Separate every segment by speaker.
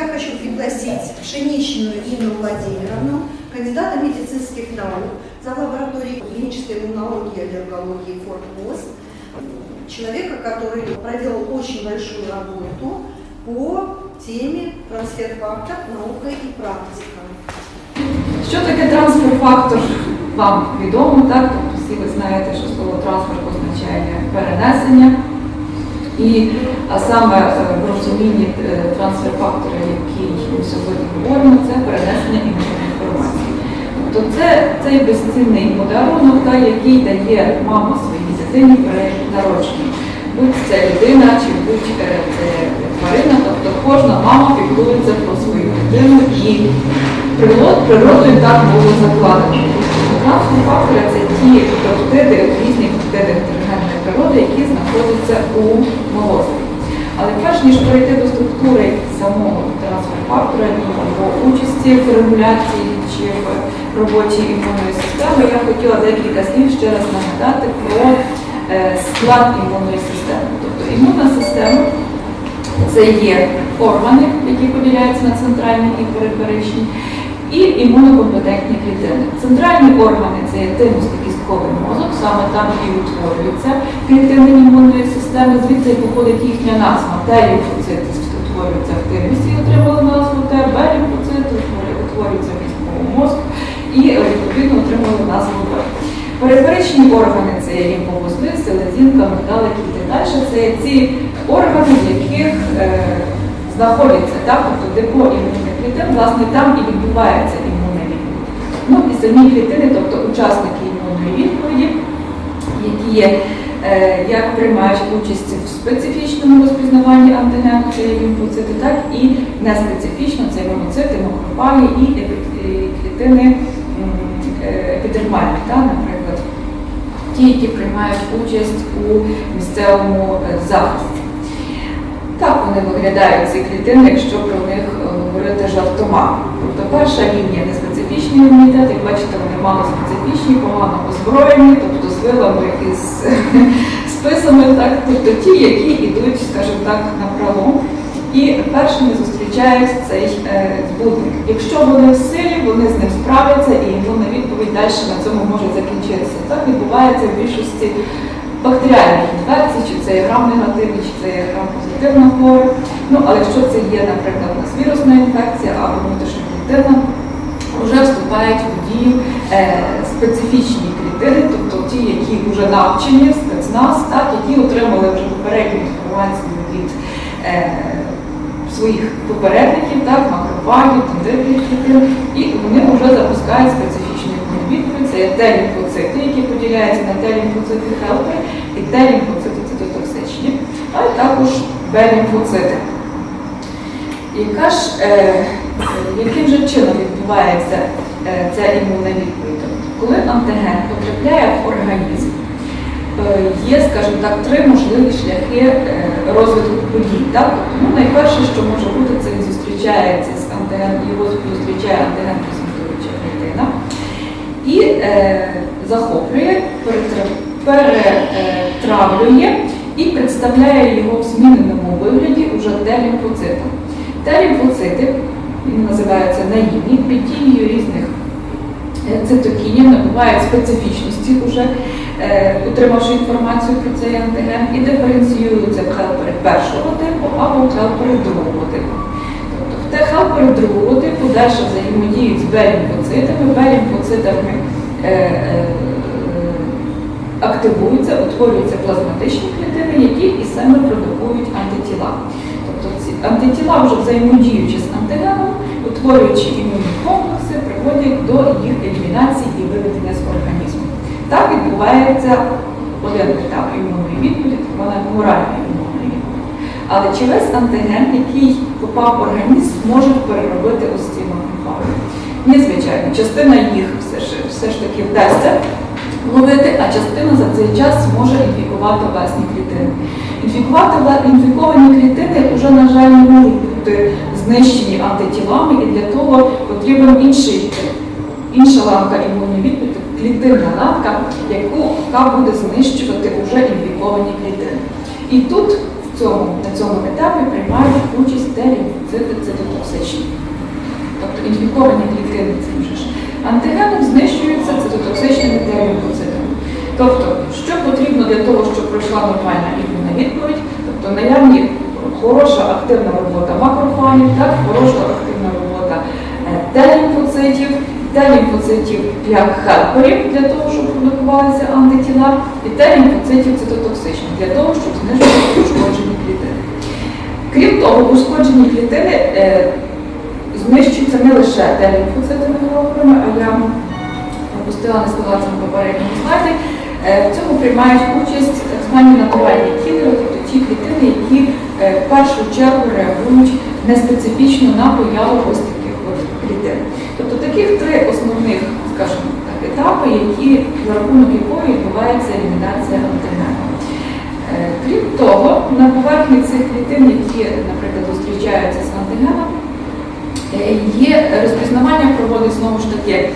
Speaker 1: я хочу пригласить Пшеничную Инну Владимировну, кандидата медицинских наук, за лабораторией клинической иммунологии и аллергологии Форт Пост, человека, который проделал очень большую работу по теме трансфер фактов наука и практика.
Speaker 2: Що таке трансфер-фактор? Вам відомо, так? Тобто всі ви знаєте, що слово трансфер означає перенесення. І, а саме е, в розумінні е, трансфер-фактора, який ми сьогодні говоримо, це перенесення інформації. Тобто це цей безцінний подарунок, та, який дає мама своїй дитині при народженні. Будь це людина чи будь е, це тварина, тобто кожна мама піклується про свою дитину і природ- природою так було закладено. Трансфер фактори це ті пептиди, різні пептиди інтелігентної природи, які знаходяться у молозі. Але перш ніж перейти до структури самого трансфер-фактора, його участі в регуляції чи в роботі імунної системи, я хотіла декілька слів ще раз нагадати про е, склад імунної системи. Тобто імунна система це є органи, які поділяються на центральні і периферичні, і імунокомпетентні клітини. Центральні органи це є тимус-кістковий мозок, саме там і утворюються клітини імунної системи, звідси походить їхня назва. Т лімфоцити утворюються в тимусі, і отримали назву Т, Б лімфоцити утворюються в кістковому мозку і е, відповідно отримали назву Б. Периферичні органи це є лімфовузли, селезінка, металики і далі. Це ці органи, в яких е, знаходяться, так, тобто депо імунних клітин, власне, там і відбувається відповідь. Ну і самі клітини, тобто учасники імунної відповіді, які е, як приймають участь в специфічному розпізнаванні антигену, це лімфоцити, так і неспецифічно це моноцити, макрофаги і клітини е, епідермальні, наприклад, ті, які приймають участь у місцевому е, захисті. Так вони виглядають ці клітини, якщо про них говорити жартома. Тобто перша лінія неспецифічний імунітет, як бачите, вони мало специфічні, погано озброєні, тобто з вилами і з списами, так, тобто ті, які йдуть, скажімо так, на пролом. І першими зустрічають цей е, збудник. Якщо вони в силі, вони з ним справляться і імунна відповідь далі на цьому може закінчитися. Так відбувається в більшості бактеріальних інфекцій, чи це є грам-негативні, чи це є грам-позитивна хвора. Ну, але якщо це є, наприклад, у нас вірусна інфекція або внутрішньоклітинна, вже вступають у дію е, специфічні клітини, тобто ті, які вже навчені, спецназ, так, які отримали вже попередню інформацію від е, своїх попередників, так, макрофагів, тендерних клітин, і вони вже запускають специфічну імунну відповідь. Це є Т-лімфоцити, які поділяються на Т-лімфоцити хелпери і Т-лімфоцити цитотоксичні, а також Б-лімфоцити. Яка ж, е, яким же чином відбувається е, ця імунна відповідь? Коли антиген потрапляє в організм, е, є, скажімо так, три можливі шляхи е, розвитку подій. Так? Ну, найперше, що може бути, це він зустрічається з антиген, його зустрічає антиген презентуюча клітина і е, захоплює, перетравлює і представляє його в зміненому вигляді уже Т-лімфоцитом. Т-лімфоцити він називаються наївні, під дією різних е, цитокінів набувають специфічності вже, е, отримавши інформацію про цей антиген, і диференціюються в хелпери першого типу або в хелпери другого типу. Тобто в Т-хелпери другого типу далі взаємодіють з Б-лімфоцитами е, е, активуються, утворюються плазматичні клітини, які і саме продукують антитіла. Антитіла, вже взаємодіючи з антигеном, утворюючи імунні комплекси, приводять до їх елімінації і виведення з організму. Так відбувається один етап імунної відповіді, так звана гуморальна імунної відповіді. Але чи весь антиген, який попав в організм, може переробити ось ці макрофаги? Ні, звичайно, частина їх все ж, все ж таки вдасться ловити, а частина за цей час може інфікувати власні клітини. Інфікувати інфіковані клітини вже, на жаль, не можуть бути знищені антитілами, і для того потрібен інший, інша ланка імунної відповіді, клітинна ланка, яку яка буде знищувати вже інфіковані клітини. І тут в цьому, на цьому етапі приймають участь делімфоцити цитотоксичні. Тобто інфіковані клітини цим же антигеном знищуються цитотоксичними делімфоцитами. Тобто, що потрібно для того, щоб пройшла нормальна імунна відповідь, тобто наявні хороша активна робота макрофагів, так, хороша активна робота е, Т-лімфоцитів, Т-лімфоцитів як хелперів для того, щоб продукувалися антитіла, і Т-лімфоцитів цитотоксичних для того, щоб знижувати ушкоджені клітини. Крім того, ушкоджені клітини знищуються не лише Т-лімфоцитами головними, а я опустила, не сказала це на попередньому слайді. Е, В цьому приймають участь звані натуральні кілери, тобто ті клітини, які е, в першу чергу реагують неспецифічно на появу ось таких от клітин. Тобто таких три основних, скажімо так, етапи, які за рахунок якої відбувається елімінація антигену. Е, Крім того, на поверхні цих клітин, які, наприклад, зустрічаються з антигеном, є розпізнавання проводить знову ж таки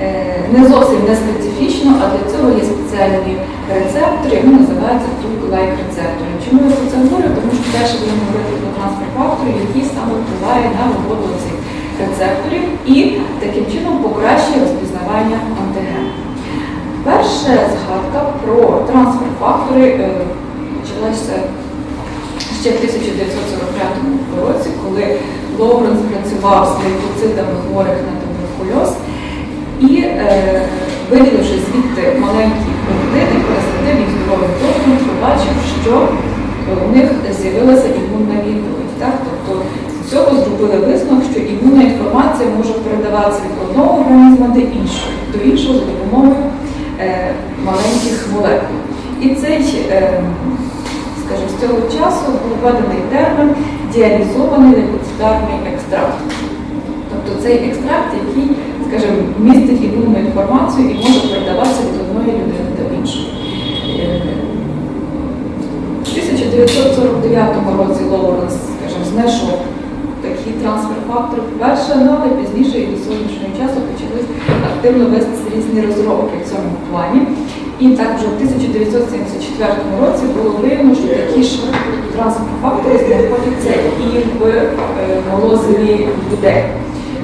Speaker 2: е, не зовсім не специфічно, а для цього є спеціальні рецептори, вони називаються фрук-лайк рецептори. Чому я про це говорю? Тому що далі будемо говорити про трансфер фактори, які саме впливають на роботу цих рецепторів і таким чином покращує розпізнавання антигену. Перша згадка про трансфер фактори е, почалася ще в 1945 році, коли Лоуренс працював з лейкоцитами хворих на туберкульоз і е, виділивши звідти маленькі пептиди, пересадив їх здоровим доступом, побачив, що у них з'явилася імунна відповідь. Так? Тобто з цього зробили висновок, що імунна інформація може передаватися від одного організму до іншого, до іншого за допомогою е, маленьких молекул. І цей, е, скажімо, з цього часу був введений термін діалізований лейкоцитарний екстракт. Тобто цей екстракт, який, скажімо, містить імунну інформацію і може передаватися від одної людини до іншої. Е, В 1949 році Лоуренс, скажімо, знайшов такі трансфер-фактори вперше, ну, але пізніше і до сьогоднішнього часу почали активно вести різні розробки в цьому плані. І так вже в 1974 році було виявлено, що такі ж трансфер-фактори знаходяться і в е, молозиві людей.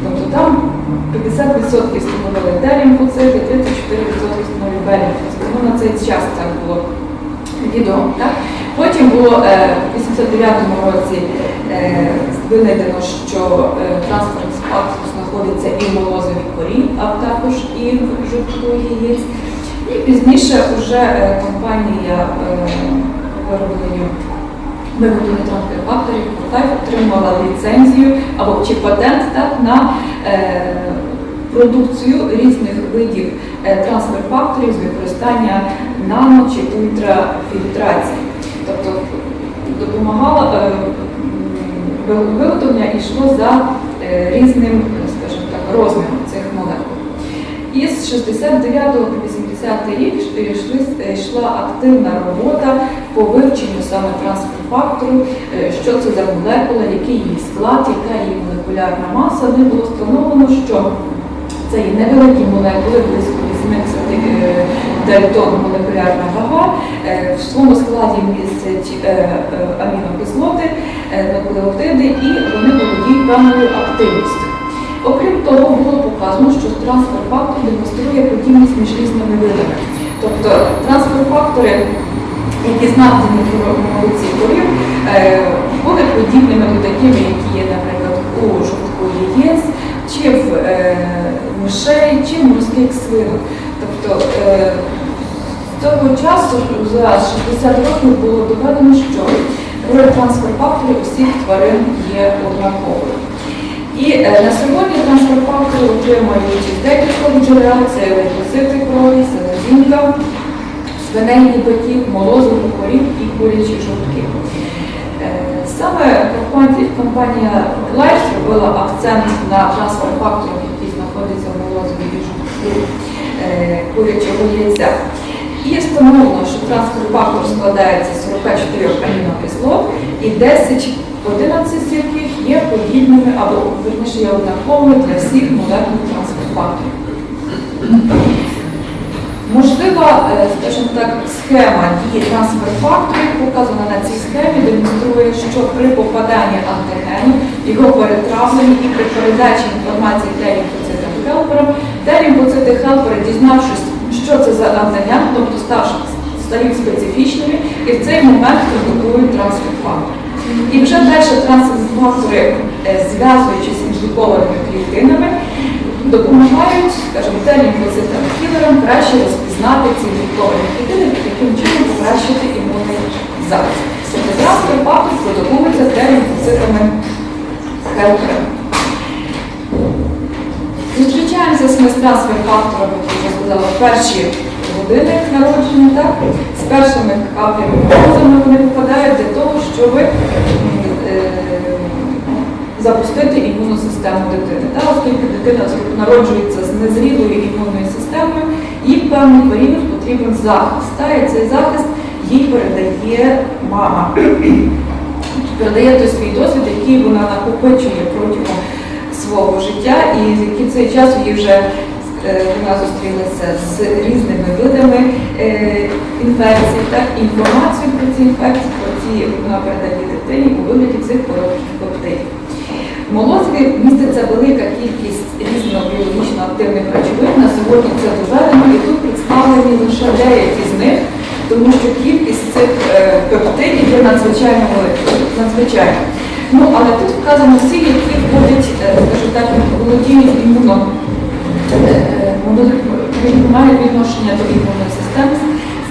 Speaker 2: Тобто там 50% становили Т-лімфоцити, 34% становили Б-лімфоцити. Ну, на цей час так було відомо. Так? Потім було е, в 89-му році е, винайдено, що е, транспорт знаходиться і в молозовій корі, а також і в жовтку яєць. І пізніше вже е, компанія е, вироблення виготовлення транспорт факторів Китай отримала ліцензію або чи патент так, на е, продукцію різних видів трансфер-факторів з використання нано чи ультрафільтрації. Тобто допомагало виготовлення йшло за різним, скажімо так, розміром цих молекул. І з 69 по 80 рік йшли- йшла активна робота по вивченню саме трансфер-фактору, е, що це за молекула, який її склад, яка її молекулярна маса. Не було встановлено, що це є невеликі молекули, близько 80 е, дельтон молекулярна вага. Е, В своєму складі містять е, е, амінокислоти, е, нуклеотиди і вони володіють певною активністю. Окрім того, було показано, що трансфер-фактор демонструє подібність між різними видами. Тобто трансфер-фактори, які знайдені в молоці корів, е, були подібними до такими, які є, наприклад, у жовтку яєць, чи в е, мишей, чи в морських свинок. Тобто е, з того часу за 60 років було доведено, що роль трансфер-факторів усіх тварин є однаковою. І е, на сьогодні трансфер-фактори отримують із декількох джерел, це лейкоцити крові, селезінка, свиней і батьків, молозових корів і курячі жовтки. Е, Саме компанія, Life зробила акцент на трансфер-факторах, які знаходяться в молозовій жовтку е, курячого яйця. І встановлено, що трансфер-фактор складається з 44 амінокислот і 10 11 з яких є подібними або верніше є однаковими для всіх молекул трансфер-факторів. Можлива, е, скажімо так, схема дії трансфер-факторів показана на цій схемі, демонструє, що при попаданні антигену, його перетравленні і при передачі інформації Т-лімфоцитам хелперам, Т-лімфоцити хелпери, дізнавшись, що це за антиген, тобто стають специфічними, і в цей момент продукують трансфер-фактор. І вже далі трансфер-фактори, е, зв'язуючись з інфікованими клітинами, допомагають, скажімо, лімфоцитам кілерам краще розпізнати ці інфіковані клітини таким чином покращити імунний захист. Тобто трансфер-фактор продукується Т-лімфоцитами хелперами. Зустрічаємося з ми з трансфер-факторами, як я сказала, перші години народження, так? з першими каплями морозами вони попадають для того, щоб е, запустити імунну систему дитини. Так? Оскільки дитина народжується з незрілою імунною системою, їй в певний період потрібен захист. Так? І цей захист їй передає мама. Передає той свій досвід, який вона накопичує протягом свого життя, і який цей час їй вже вона зустрілася з різними видами е, інфекцій, так, і інформацію про ці інфекції, про ці вона передає дитині у вигляді цих коротких коктейлів. В міститься велика кількість різно біологічно активних речовин. На сьогодні це доведено, і тут представлені лише деякі з них, тому що кількість цих е, пептидів є надзвичайно надзвичайно. Ну, але тут вказано всі, які входять, е, скажімо так, володіють імуно, е, вони відношення до імунної системи.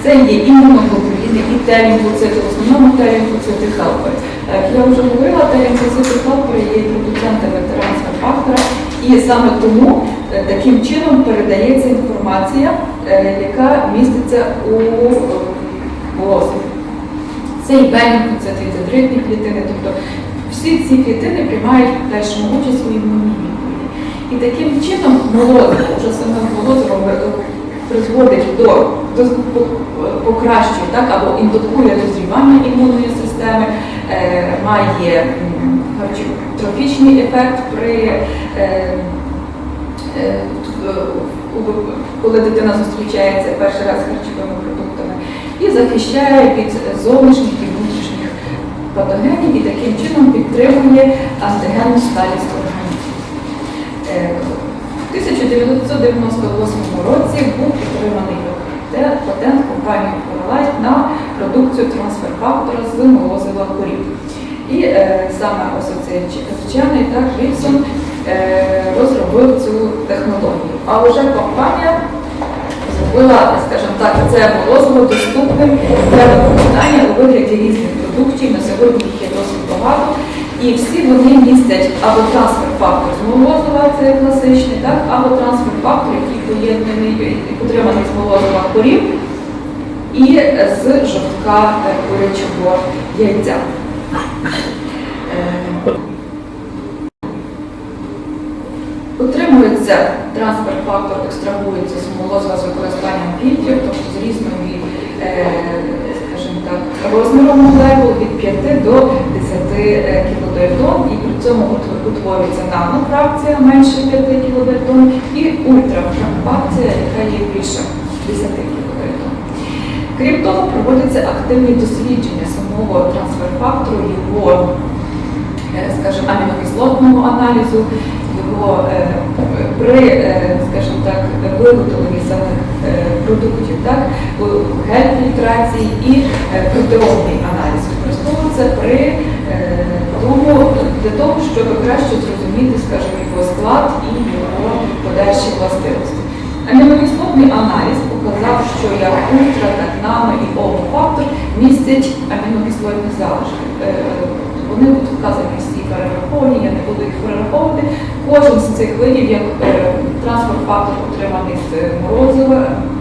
Speaker 2: Це є імуноглобуліни і Т-лімфоцити, в основному Т-лімфоцити хелпери. Як я вже говорила, Т-лімфоцити хелпери є продуцентами трансфер-фактора, і саме тому е, таким чином передається інформація, е, яка міститься у волосі. Це і бенікоцити, і дедритні клітини, тобто всі ці клітини приймають в першому участь у відповіді. І таким чином молозиво, вже саме молозиво призводить до, до покращення так, або індукує дозрівання імунної системи, е, має м, трофічний ефект при е, е, коли дитина зустрічається перший раз з харчовими продуктами, і захищає від зовнішніх і внутрішніх патогенів і таким чином підтримує антигенну сталість Е, 1998 році був підтриманий патент- компанії Coralight на продукцію трансфер-фактора з молозива корів. І е, саме вчений так, Вільсон е, розробив цю технологію. А вже компанія зробила, скажімо так, це молозиво доступним для використання у вигляді різних продуктів. На сьогодні їх є досить багато. І всі вони містять або трансфер-фактор з молозива, це класичний, так, або трансфер-фактор, який поєднаний, отриманий з молозива корів і з жовтка е, курячого яйця. Е, Утримується трансфер-фактор, екстрагується з молозива з використанням фільтрів, тобто з різною, е, розміром молекул від 5 до 10 е, кілодальтон, і при цьому утворюється нанофракція менше 5 кілодальтон і ультрафракція, яка є більше 10 кілодальтон. Крім того, проводяться активні дослідження самого трансфер-фактору, його е, скажімо, амінокислотного аналізу, його е, при, е, скажімо так, виготовленні самих е, продуктів, так, гель-фільтрації і е, протеомний аналіз використовується при е, тому, для того, щоб краще зрозуміти, скажімо, його склад і його подальші властивості. Амінокислотний аналіз показав, що як ультра, так нано і омофактор містять амінокислотні залишки. Е, Вони тут вказані всі перераховані, я не буду їх перераховувати. Кожен з цих видів, як е, трансфер-фактор отриманий з морозива,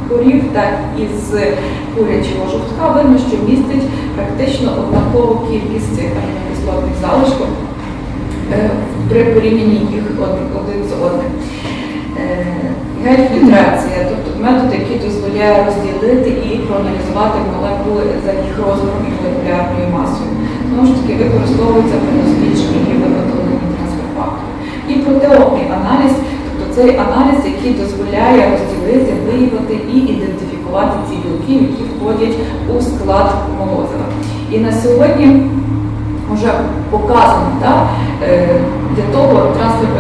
Speaker 2: корів, так і з курячого жовтка, видно, що містить практично однакову кількість цих амінокислотних залишків е, при порівнянні їх один, один з одним. Е, Гель-фільтрація, тобто метод, який дозволяє розділити і проаналізувати молекули за їх розміром і молекулярною масою. Знову ж таки, використовується при дослідженні і виготовленні трансфер-факторів. І протеомний аналіз, тобто це оцей аналіз, який дозволяє розділити, виявити і ідентифікувати ці білки, які входять у склад молозива. І на сьогодні вже показано, так, е, для того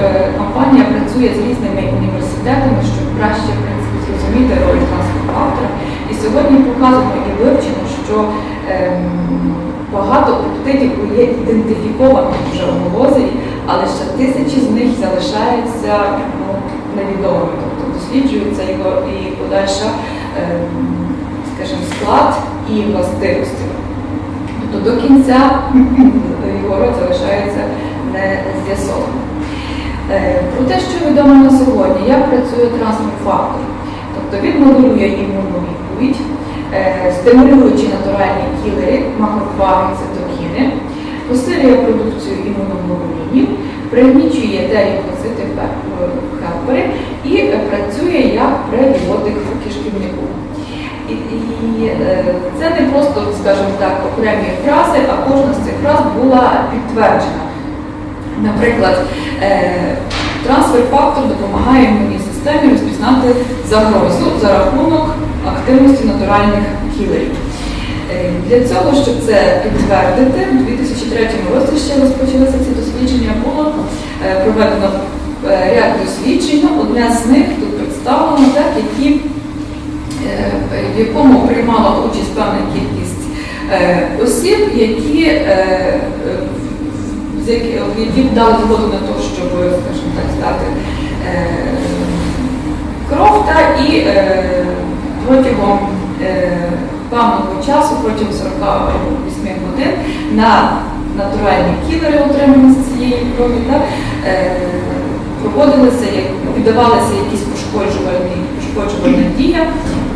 Speaker 2: е, компанія працює з різними університетами, щоб краще в принципі, зрозуміти роль трансфер-фактора. І сьогодні показано і вивчено, що ем, багато пептидів є ідентифікованих вже у молозиві, але ще тисячі з них залишаються ну, невідомими. Тобто досліджується його і подальша, ем, скажімо, склад і властивості. Тобто до кінця його роль залишається не з'ясованим. Е, Про те, що відомо на сьогодні, як працює трансфер-фактор. Тобто він моделює імунну відповідь, е, стимулюючи натуральні кілери, цитокіни, посилює продукцію імуноглобулінів, пригнічує делікоцити хелпери і працює як превіводик в кишківнику. І, і е, це не просто, скажімо так, окремі фрази, а кожна з цих фраз була підтверджена. Наприклад, е, трансфер-фактор допомагає імунній системі розпізнати загрозу за рахунок активності натуральних кілерів. Для цього, щоб це підтвердити, у 2003 році ще розпочалися ці дослідження, було е, проведено е, ряд досліджень. Одне з них тут представлено, так, які, е, в якому приймала участь певна кількість осіб, які які, дали згоду на те, щоб, скажімо так, здати кров, та, і протягом певного часу, протягом 48 годин, на натуральні кілери, отримані з цієї крові, та, е, проводилися, віддавалися якісь пошкоджувальні, пошкоджувальна дія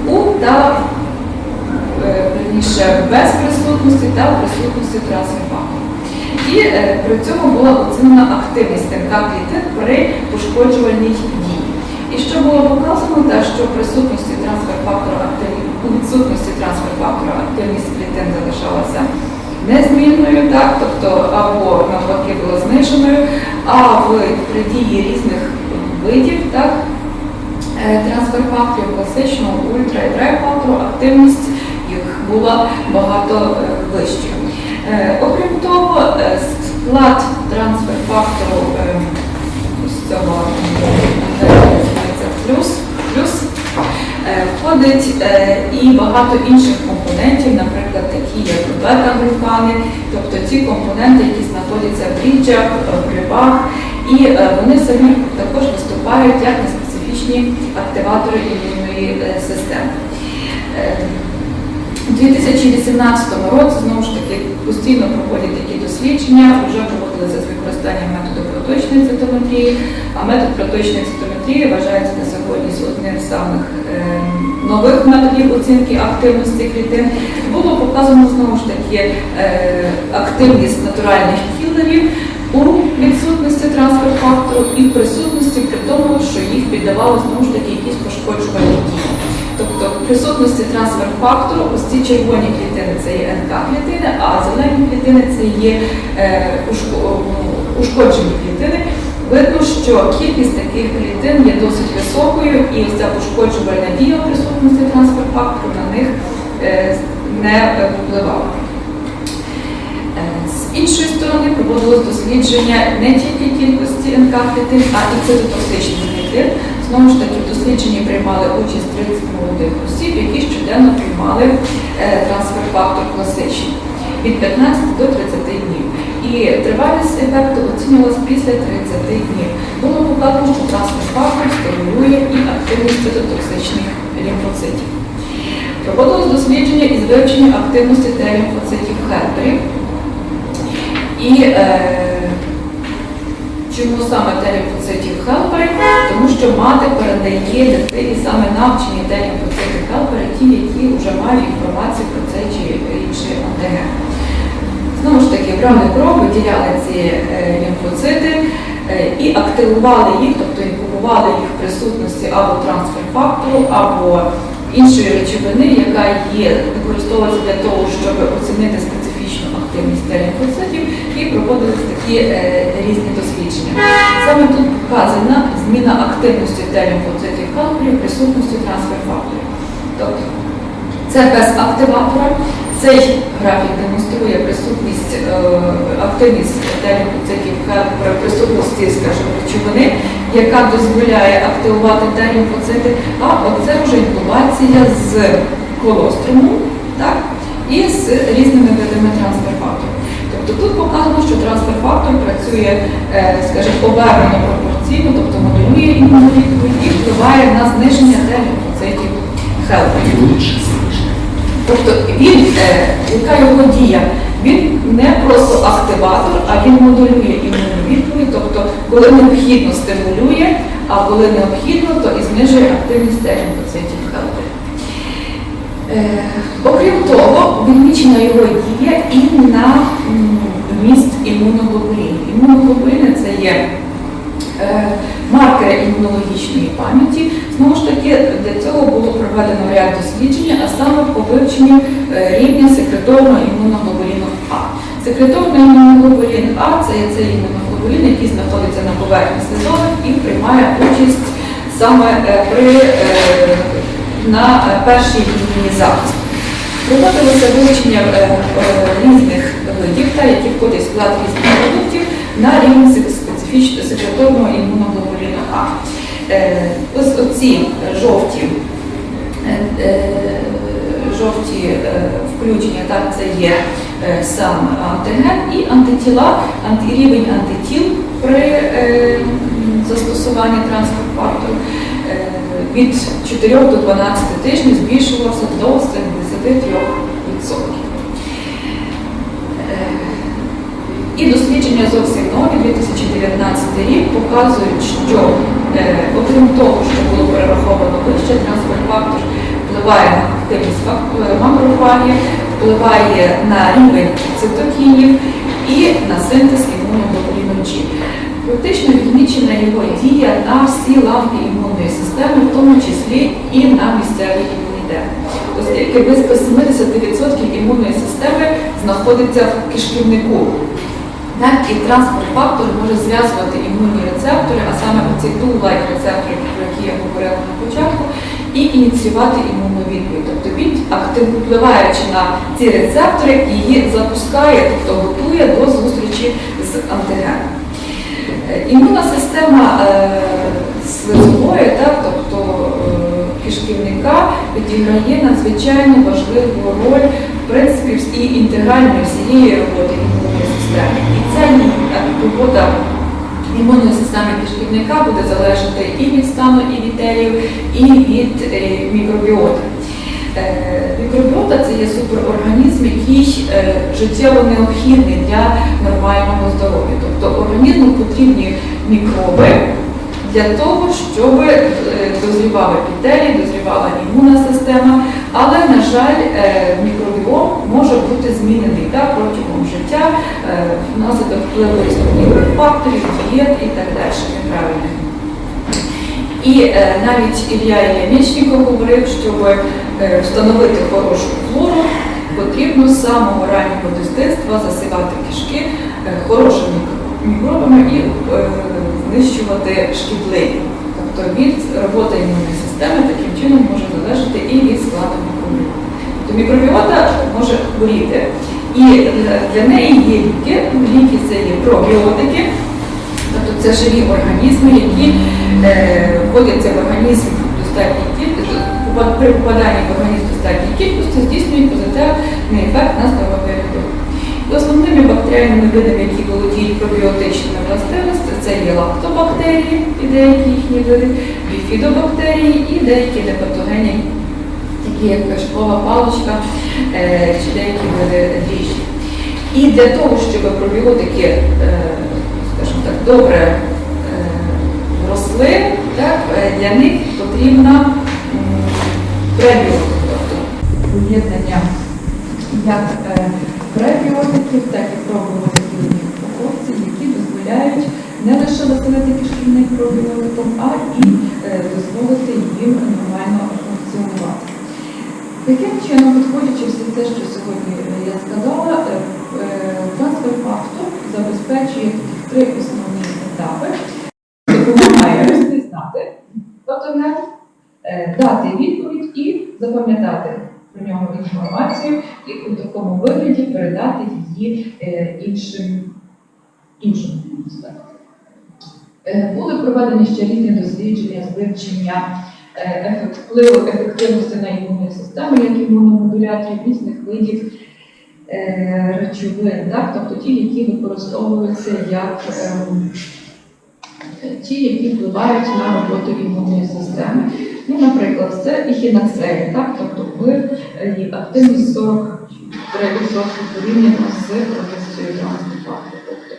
Speaker 2: у та е, верніше без присутності та присутності трансферфактору. І е, при цьому була оцінена активність ТНК клітин при пошкоджувальній дії. І що було показано, те, що в присутності трансфер-фактора активні- у відсутності трансфер-фактора активність клітин залишалася незмінною, так, тобто або навпаки була зниженою, а в при дії різних видів так, е, трансфер-факторів класичного ультра і драйв-фактору активність їх була багато е, вищою. Е, Окрім того, склад трансфер-фактору е, ось цього плюс, входить е, і багато інших компонентів, наприклад, такі як бета-глюкани, тобто ці компоненти, які знаходяться в ріджах, в грибах, і е, вони самі також виступають як неспецифічні активатори імунної е, системи. У 2018 році знову ж таки постійно проходять такі дослідження, вже проводилися з використанням методу проточної цитометрії, а метод проточної цитометрії вважається на сьогодні одним з самих е, нових методів оцінки активності клітин. Було показано знову ж таки е, активність натуральних кілерів у відсутності трансфер-фактору і присутності при тому, що їх піддавали знову ж таки якісь пошкоджувальні дії. Тобто в присутності трансфер-фактору, ось ці червоні клітини це є НК-клітини, а зелені клітини це є е, ушко- ушкоджені клітини. Видно, що кількість таких клітин є досить високою, і ось ця пошкоджувальна дія присутності трансфер-фактору на них е, не впливала. Е, З іншої сторони проводилось дослідження не тільки кількості НК-клітин, а і цитотоксичних клітин. Знову ж таки, в дослідженні приймали участь 30 молодих осіб, які щоденно приймали е, трансфер-фактор класичний від 15 до 30 днів. І тривалість ефекту оцінювалась після 30 днів. Було показано, що трансфер-фактор стимулює і активність цитотоксичних лімфоцитів. Проводилось дослідження із вивчення активності Т лімфоцитів хелперів. І е, чому саме Т лімфоцитів хелпери? Тому що мати передає дитині саме навчені Т лімфоцити хелпери, ті, які вже мають інформацію про цей чи інший антиген. Знову ж таки, брали кров, виділяли ці е, лімфоцити е, і активували їх, тобто інкубували їх в присутності або трансфер-фактору, або іншої речовини, яка є використовується для того, щоб оцінити специфічну активність Т-лімфоцитів і проводились такі е, різні дослідження. Саме тут показана зміна активності Т-лімфоцитів калкулі присутності трансфер-факторів. Тобто це без активатора. Цей графік демонструє присутність, активність Т-лімфоцитів при присутності, скажімо, речовини, яка дозволяє активувати Т-лімфоцити, а оце вже інкубація з колоструму, так, і з різними видами трансфер-факторів. Тобто тут показано, що трансфер-фактор працює, е, скажімо, обернено пропорційно, тобто моделює імуновідповідь і впливає на зниження Т-лімфоцитів Хелпері. Тобто він, е, яка його дія? Він не просто активатор, а він моделює імунну відповідь, тобто коли необхідно стимулює, а коли необхідно, то і знижує активність Т-лімфоцитів Хелпері. Е, окрім того, вимічена його дія і на м, вміст імуноглобулінів. Імуноглобуліни це є е, маркери імунологічної пам'яті. Знову ж таки, для цього було проведено ряд досліджень, а саме по вивченню е, рівня секреторного імуноглобуліну А. Секреторний імуноглобулін А це є цей імуноглобулін, який знаходиться на поверхні слизових і приймає участь саме е, при, е, на першій лінії захисту. Проводилося вивчення е, різних видів, та, які входять в склад різних продуктів на рівні специфічного секреторного імуноглобуліну А. Ось оці жовті, жовті е, включення, так, це є е, сам антиген і антитіла, анти- рівень антитіл при е, застосуванні транспорт-фактору від 4 до 12 тижнів збільшувався до 73%. Е, І дослідження зовсім нові 2019 рік показують, що окрім того, що було перераховано вище, трансфер-фактор впливає на активність е, макрофагів, впливає на рівень цитокінів і на синтез імуноглобуліну G. Практично відмічена його дія на всі ланки імунної системи, в тому числі і на місцевий імунітет. Оскільки близько 70% імунної системи знаходиться в кишківнику. Так, і транспорт-фактор може зв'язувати імунні рецептори, а саме оці тул-лайк рецептори, про які я говорила і ініціювати імунну відповідь. Тобто він активно впливаючи на ці рецептори, її запускає, тобто готує до зустрічі з антигеном. Е, Імунна система е, слизової, тобто е, кишківника, відіграє надзвичайно важливу роль в принципі і інтегральної всієї роботи імунної системи. І ця робота імунної системи кишківника буде залежати і від стану імітерів, і від е, мікробіоти. Е, Мікробіота це є суперорганізм, який е, життєво необхідний для нормального здоров'я. Тобто організму потрібні мікроби для того, щоб е, дозрівали епітелій, дозрівала імунна система, але, на жаль, е, мікробіом може бути змінений так, протягом життя е, внаслідок впливу різноманітних факторів, дієт і так далі. Неправильних. І навіть Ілля Іллямічніков говорив, щоб встановити хорошу флору, потрібно з самого раннього дитинства засівати кишки е, хорошими мікробами і е, знищувати шкідливі. Тобто від роботи імунної системи таким чином може залежати і від складу мікробіоти. Тобто мікробіота може хворіти. І для неї є ліки. Ліки це є пробіотики, Тобто це живі організми, які е, вводяться в організм достатній кількості, при попаданні в організм в достатній кількості здійснюють позитивний ефект на здоров'я людини. І основними бактеріальними видами, які володіють пробіотичними властивостями, це є лактобактерії і деякі їхні види, біфідобактерії і деякі непатогені, такі як кишкова паличка е, чи деякі види дріжджі. І для того, щоб пробіотики, е, скажімо так, добре е, росли, так, для них потрібна м, пребіотик, тобто поєднання як е, пребіотиків, так і пробіотиків в упаковці, які дозволяють не лише виселити кишківник пробіотиком, а і е, дозволити їм нормально функціонувати. Таким чином, підходячи все те, що сьогодні я сказала, е, е, трансфер-фактор забезпечує три основні етапи. Допомагає розпізнати е, дати відповідь і запам'ятати про нього інформацію і у такому вигляді передати її е, іншим іншому скажімо. Е, Були проведені ще різні дослідження з вивчення е, впливу ефективності на імунну систему, як імуномодуляторів різних видів речовин, так? тобто ті, які використовуються як ем, ті, які впливають на роботу імунної системи. Ну, наприклад, це ехінацеї, так? тобто вплив активність 43% порівняно з продукцією трансфер-факту. Тобто,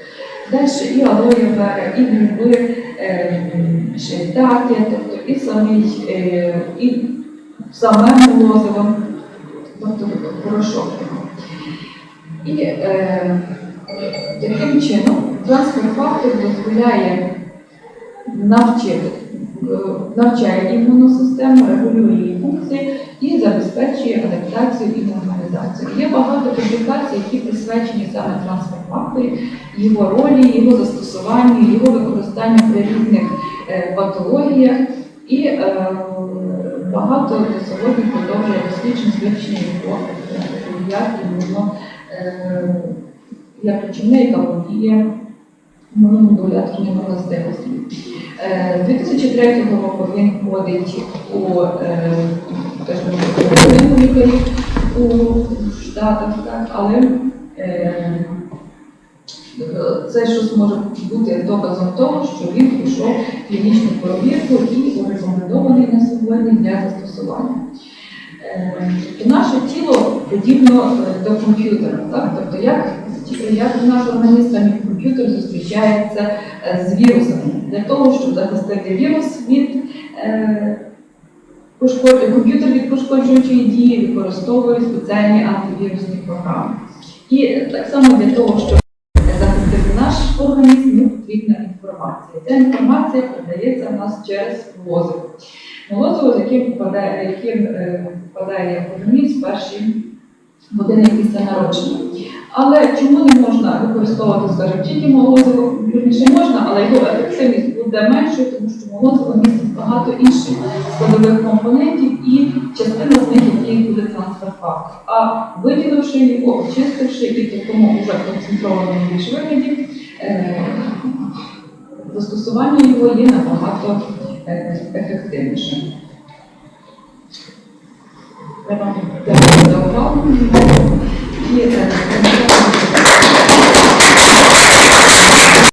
Speaker 2: Далі і алоє вера, і гриби, шейдаки, тобто і самі, е, і саме молозиво, тобто порошок. його. І е, таким чином трансфер-фактор дозволяє навчити, навчає імунну систему, регулює її функції і забезпечує адаптацію і нормалізацію. Є багато публікацій, які присвячені саме трансфер-факторі, його ролі, його застосуванню, його використанню при різних е, патологіях. І е, багато до сьогодні продовжує досліджень з вивчення його е, як імуно, е, як речовина, яка володіє імуномодуляторними властивостями. Е, З 2003 року він входить у е, лікарів у Штатах, так, але е, це щось може бути доказом того, що він пройшов клінічну перевірку і рекомендований на сьогодні для застосування. Е, Наше тіло подібно е, до комп'ютера, тобто як, як наш організм комп'ютер зустрічається е, з вірусами. Для того, щоб захистити вірус від е, комп'ютер від пошкоджуючої дії використовує спеціальні антивірусні програми. І так само для того, щоб захистити наш організм, потрібна інформація. Ця інформація передається в нас через мозок. Молозиво, яким впадає, яким е, впадає в організм перші години після народження. Але чому не можна використовувати, скажімо, тільки молозиво? Вірніше можна, але його ефективність буде меншою, тому що молозиво містить багато інших складових компонентів і частина з них, які буде трансфер-фактор. А виділивши його, очистивши і в такому вже концентрованому більш вигляді, е, застосування його є набагато е. Треба дякую за увагу. 夜业才工作